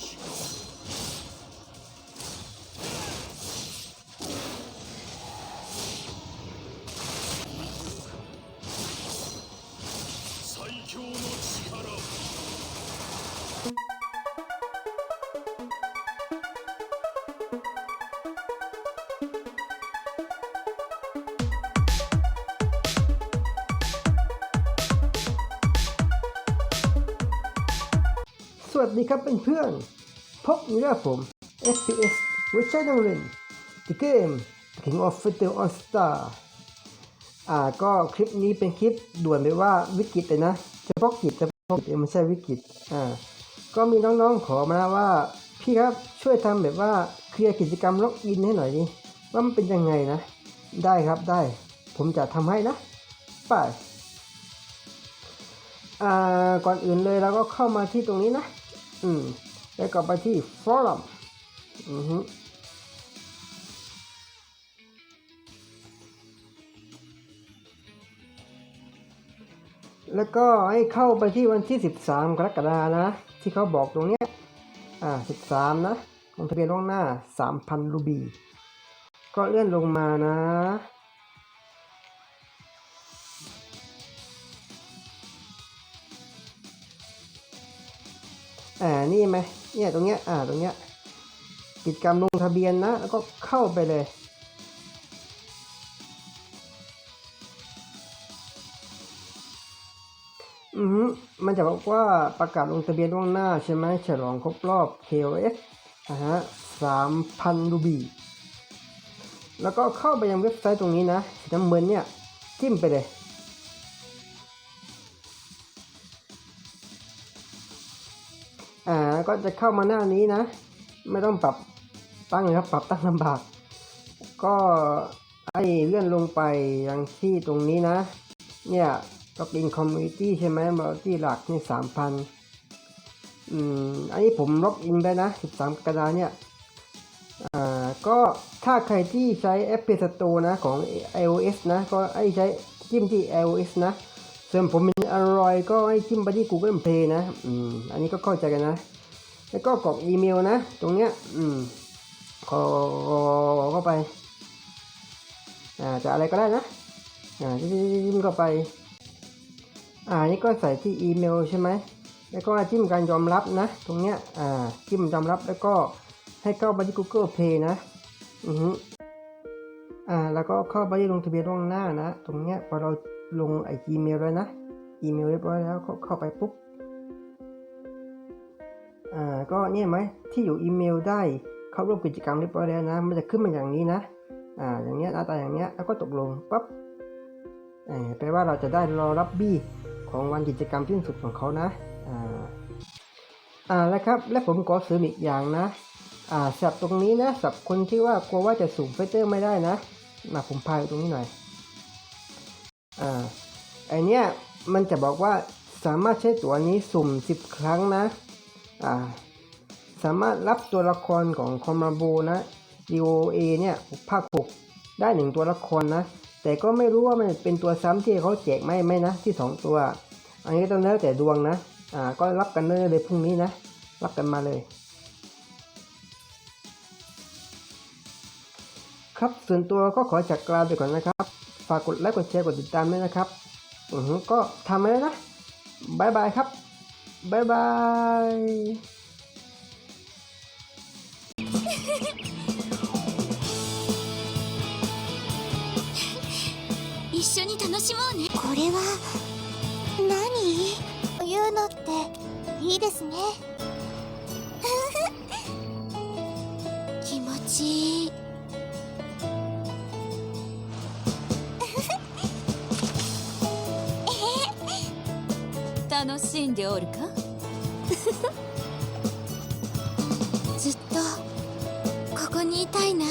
Thank you. วัสดีครับเพื่อนๆพบอยู่กับผม FPS หัวใจนังเล่น The Game King of Fighter All Star อ่าก็คลิปนี้เป็นคลิปด่วนไปว่าวิกฤตเลยนะเฉพาะกิจเฉพาะกิจไม่ใช่วิกฤตอ่าก็มีน้องๆขอมาว่า พี่ครับช่วยทำแบบว่าเคลียร์กิจกรรมล็อกอินให้หน่อยดิว่ามันเป็นยังไงนะ ได้ครับได้ ผมจะทำให้นะไปอ่าก่อนอื่นเลยเราก็เข้ามาที่ตรงนี้นะ อืมแล้วก็ไปที่ฟอรัมอือฮึแล้วก็ให้เข้าไปที่วันที่ 13 กรกฎานะ ที่เขาบอกตรงเนี้ยอ่า 13 นะลงทะเบียนล่วงหน้า 3,000 รูบี ก็เลื่อนลงมานะ อ่านี่ไหมเนี่ยตรงเนี้ยอ่าตรงเนี้ยกิจกรรมลงทะเบียนนะ แล้วก็เข้าไปเลย อือฮึมันจะบอกว่าประกาศลงทะเบียนล่วงหน้าใช่ไหมฉลองครบรอบ KOS อ่าฮะสามพันรูบี แล้วก็เข้าไปยังเว็บไซต์ตรงนี้นะสีน้ำเงินเนี่ย จิ้มไปเลย ก็จะเข้ามาหน้านี้นะ ไม่ต้องปรับตั้งเลยครับปรับตั้งลำบาก ก็ไอเลื่อนลงไปยังที่ตรงนี้นะ เนี่ยก็เป็นคอมมูนิตี้ใช่ไหมมาที่หลักนี่สามพันอืมอันนี้ผมล็อกอินไปนะสิบสามกระดาเนี่ยอ่าก็ถ้าใครที่ใช้ App Play Store นะของ iOS นะ ก็ไอใช้จิ้มที่ iOS นะ ส่วนผมเป็น Android ก็ให้จิ้มไปที่ Google Play นะ อืม อันนี้ก็เข้าใจกันนะ แล้วก็กรอกอีเมลนะ ตรงเนี้ย อืมขอเข้าไป อ่า จะอะไรก็ได้นะ อ่าจิ้มเข้าไป อ่า นี่ก็ใส่ที่อีเมลใช่ไหม แล้วก็จิ้มการยอมรับนะ ตรงเนี้ย อ่า จิ้มยอมรับแล้วก็ให้เข้าไปที่ Google Play นะ อือฮึอ่า แล้วก็เข้าไปที่ลงทะเบียนล่วงหน้านะ ตรงเนี้ยพอเราลงไออีเมลแล้วนะ อีเมลเรียบร้อยแล้วเข้าไปปุ๊บ อ่าก็เนี่ยไหมที่อยู่อีเมลได้เข้าร่วมกิจกรรมเรียบร้อยแล้วนะ มันจะขึ้นมาอย่างนี้นะอ่าอย่างเงี้ยหน้าตาอย่างเงี้ยแล้วก็ตกลงปั๊บแปลว่าเราจะได้รอรับบี้ของวันกิจกรรมสิ้นสุดของเขานะอ่าอ่าแล้วครับและผมขอเสริมอีกอย่างนะอ่าสับตรงนี้นะสับคนที่ว่ากลัวว่าจะสุ่มไฟเตอร์ไม่ได้นะมาผมพายตรงนี้หน่อยอ่าไอเนี้ยมันจะบอกว่าสามารถใช้ตัวนี้สุ่ม 10 ครั้งนะ สามารถรับตัวละครของคอมมาโบนะ DOA เนี่ยภาค 6 ได้หนึ่งตัวละครนะ แต่ก็ไม่รู้ว่ามันเป็นตัวซ้ำที่เขาแจกไหมไหมนะที่ 2 ตัว อันนี้ต้องแล้วแต่ดวงนะ อ่าก็รับกันเลยเลยพรุ่งนี้นะ รับกันมาเลย ครับส่วนตัวก็ขอจากกลาไปก่อนนะครับ ฝากกดไลค์กดแชร์กดติดตามด้วยนะครับ อือก็ทำมาแล้วนะบายบายครับ バイバーイ。一緒に楽しもうね。これは何？いうのっていいですね。気持ちいい。楽しんでおるか？ずっとここにいたいな。